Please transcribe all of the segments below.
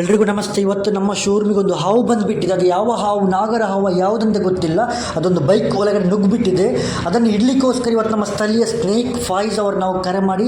ಎಲ್ರಿಗೂ ನಮಸ್ತೆ. ಇವತ್ತು ನಮ್ಮ ಶೋರೂಮಿಗೆ ಒಂದು ಹಾವು ಬಂದುಬಿಟ್ಟಿದೆ. ಅದು ಯಾವ ಹಾವು, ನಾಗರ ಹಾವು ಯಾವುದಂತ ಗೊತ್ತಿಲ್ಲ. ಅದೊಂದು ಬೈಕ್ ಒಳಗಡೆ ನುಗ್ಗಿಬಿಟ್ಟಿದೆ. ಅದನ್ನು ಇಡ್ಲಿಕ್ಕೋಸ್ಕರ ಇವತ್ತು ನಮ್ಮ ಸ್ಥಳೀಯ ಸ್ನೇಕ್ ಫಾಯ್ಸ್ ಅವರು ನಾವು ಕರೆ ಮಾಡಿ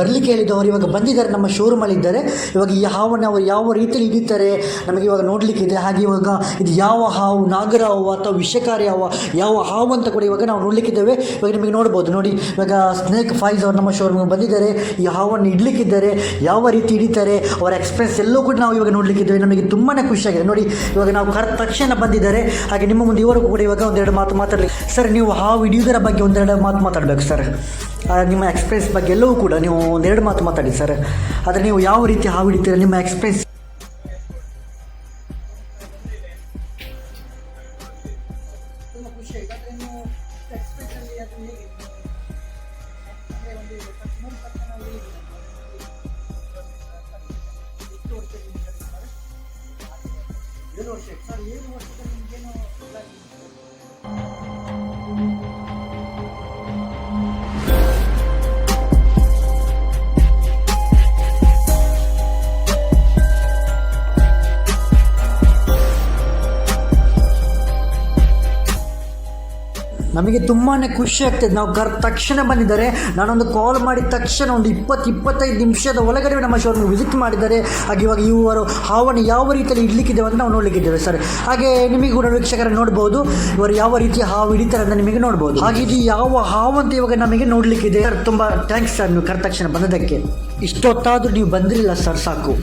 ಬರಲಿಕ್ಕೆ ಹೇಳಿದ್ದು ಅವರು ಇವಾಗ ಬಂದಿದ್ದಾರೆ, ನಮ್ಮ ಶೋರೂಮಲ್ಲಿದ್ದಾರೆ ಇವಾಗ ಈ ಹಾವನ್ನು ಅವರು ಯಾವ ರೀತಿಯಲ್ಲಿ ಹಿಡಿತಾರೆ ನಮಗೆ ಇವಾಗ ನೋಡಲಿಕ್ಕಿದೆ ಹಾಗೆ ಇವಾಗ ಇದು ಯಾವ ಹಾವು, ನಾಗರ ಹಾವು ಅಥವಾ ವಿಷಕಾರಿ ಹಾವು, ಯಾವ ಹಾವು ಅಂತ ಕೂಡ ಇವಾಗ ನಾವು ನೋಡಲಿಕ್ಕಿದ್ದೇವೆ ಇವಾಗ ನಿಮಗೆ ನೋಡ್ಬೋದು. ನೋಡಿ, ಇವಾಗ ಸ್ನೇಕ್ ಫಾಯ್ಸ್ ಅವರು ನಮ್ಮ ಶೋರೂಮಿಗೆ ಬಂದಿದ್ದಾರೆ. ಈ ಹಾವನ್ನು ಇಡ್ಲಿಕ್ಕಿದ್ದಾರೆ. ಯಾವ ರೀತಿ ಹಿಡಿತಾರೆ, ಅವರ ಎಕ್ಸ್ಪ್ರೆಸ್ ಎಲ್ಲೂ ಕೂಡ ನಾವು ಇವಾಗ ನೋಡಲಿಕ್ಕಿದ್ದೇವೆ ನಮಗೆ ತುಂಬಾ ಖುಷಿಯಾಗಿದೆ. ನೋಡಿ ಇವಾಗ ನಾವು ಕರ್ ತಕ್ಷಣ ಬಂದಿದ್ದಾರೆ. ಹಾಗೆ ನಿಮ್ಮ ಮುಂದೆ ಇವರು ಕೂಡ ಇವಾಗ ಒಂದೆರಡು ಮಾತು ಮಾತಾಡಲಿ ಸರ್ ನೀವು ಹಾವು ಹಿಡಿಯುವುದರ ಬಗ್ಗೆ ಒಂದೆರಡು ಮಾತು ಮಾತಾಡಬೇಕು ಸರ್ ಆ, ನಿಮ್ಮ ಎಕ್ಸ್ಪ್ರೆಸ್ ಬಗ್ಗೆ ಎಲ್ಲವೂ ಕೂಡ ನೀವು ಒಂದೆರಡು ಮಾತು ಮಾತಾಡಿ ಸರ್ ಆದರೆ ನೀವು ಯಾವ ರೀತಿ ಹಾವು ಹಿಡಿತೀರ ನಿಮ್ಮ express Rocher. Sabia do Rocher também. ನಮಗೆ ತುಂಬಾ ಖುಷಿ ಆಗ್ತದೆ. ನಾವು ಕರ್, ತಕ್ಷಣ ಬಂದಿದ್ದಾರೆ. ನಾನೊಂದು ಕಾಲ್ ಮಾಡಿದ ತಕ್ಷಣ ಒಂದು ಇಪ್ಪತ್ತು, ಇಪ್ಪತ್ತೈದು ನಿಮಿಷದ ಒಳಗಡೆ ನಮ್ಮ ಶೋರೂಮ್ ವಿಸಿಟ್ ಮಾಡಿದ್ದಾರೆ. ಹಾಗೆ ಇವಾಗ ಇವರು ಹಾವನ್ನು ಯಾವ ರೀತಿಯಲ್ಲಿ ಇಡ್ಲಿಕ್ಕಿದ್ದೇವೆ ಅಂತ ನಾವು ನೋಡಲಿಕ್ಕಿದ್ದೇವೆ ಸರ್. ಹಾಗೆ ನಿಮಗೆ ಕೂಡ ವೀಕ್ಷಕರ ನೋಡ್ಬೋದು. ಇವರು ಯಾವ ರೀತಿಯ ಹಾವು ಹಿಡಿತಾರೆ ಅಂತ ನಿಮಗೆ ನೋಡ್ಬೋದು. ಹಾಗೆ ಇದು ಯಾವ ಹಾವು ಅಂತ ಇವಾಗ ನಮಗೆ ನೋಡಲಿಕ್ಕಿದೆ. ಸರ್, ತುಂಬ ಥ್ಯಾಂಕ್ಸ್ ಸರ್, ನೀವು ಕರ್, ತಕ್ಷಣ ಬಂದದಕ್ಕೆ ಇಷ್ಟೊತ್ತಾದರೂ ನೀವು ಬಂದಿರಲಿಲ್ಲ ಸರ್, ಸಾಕು.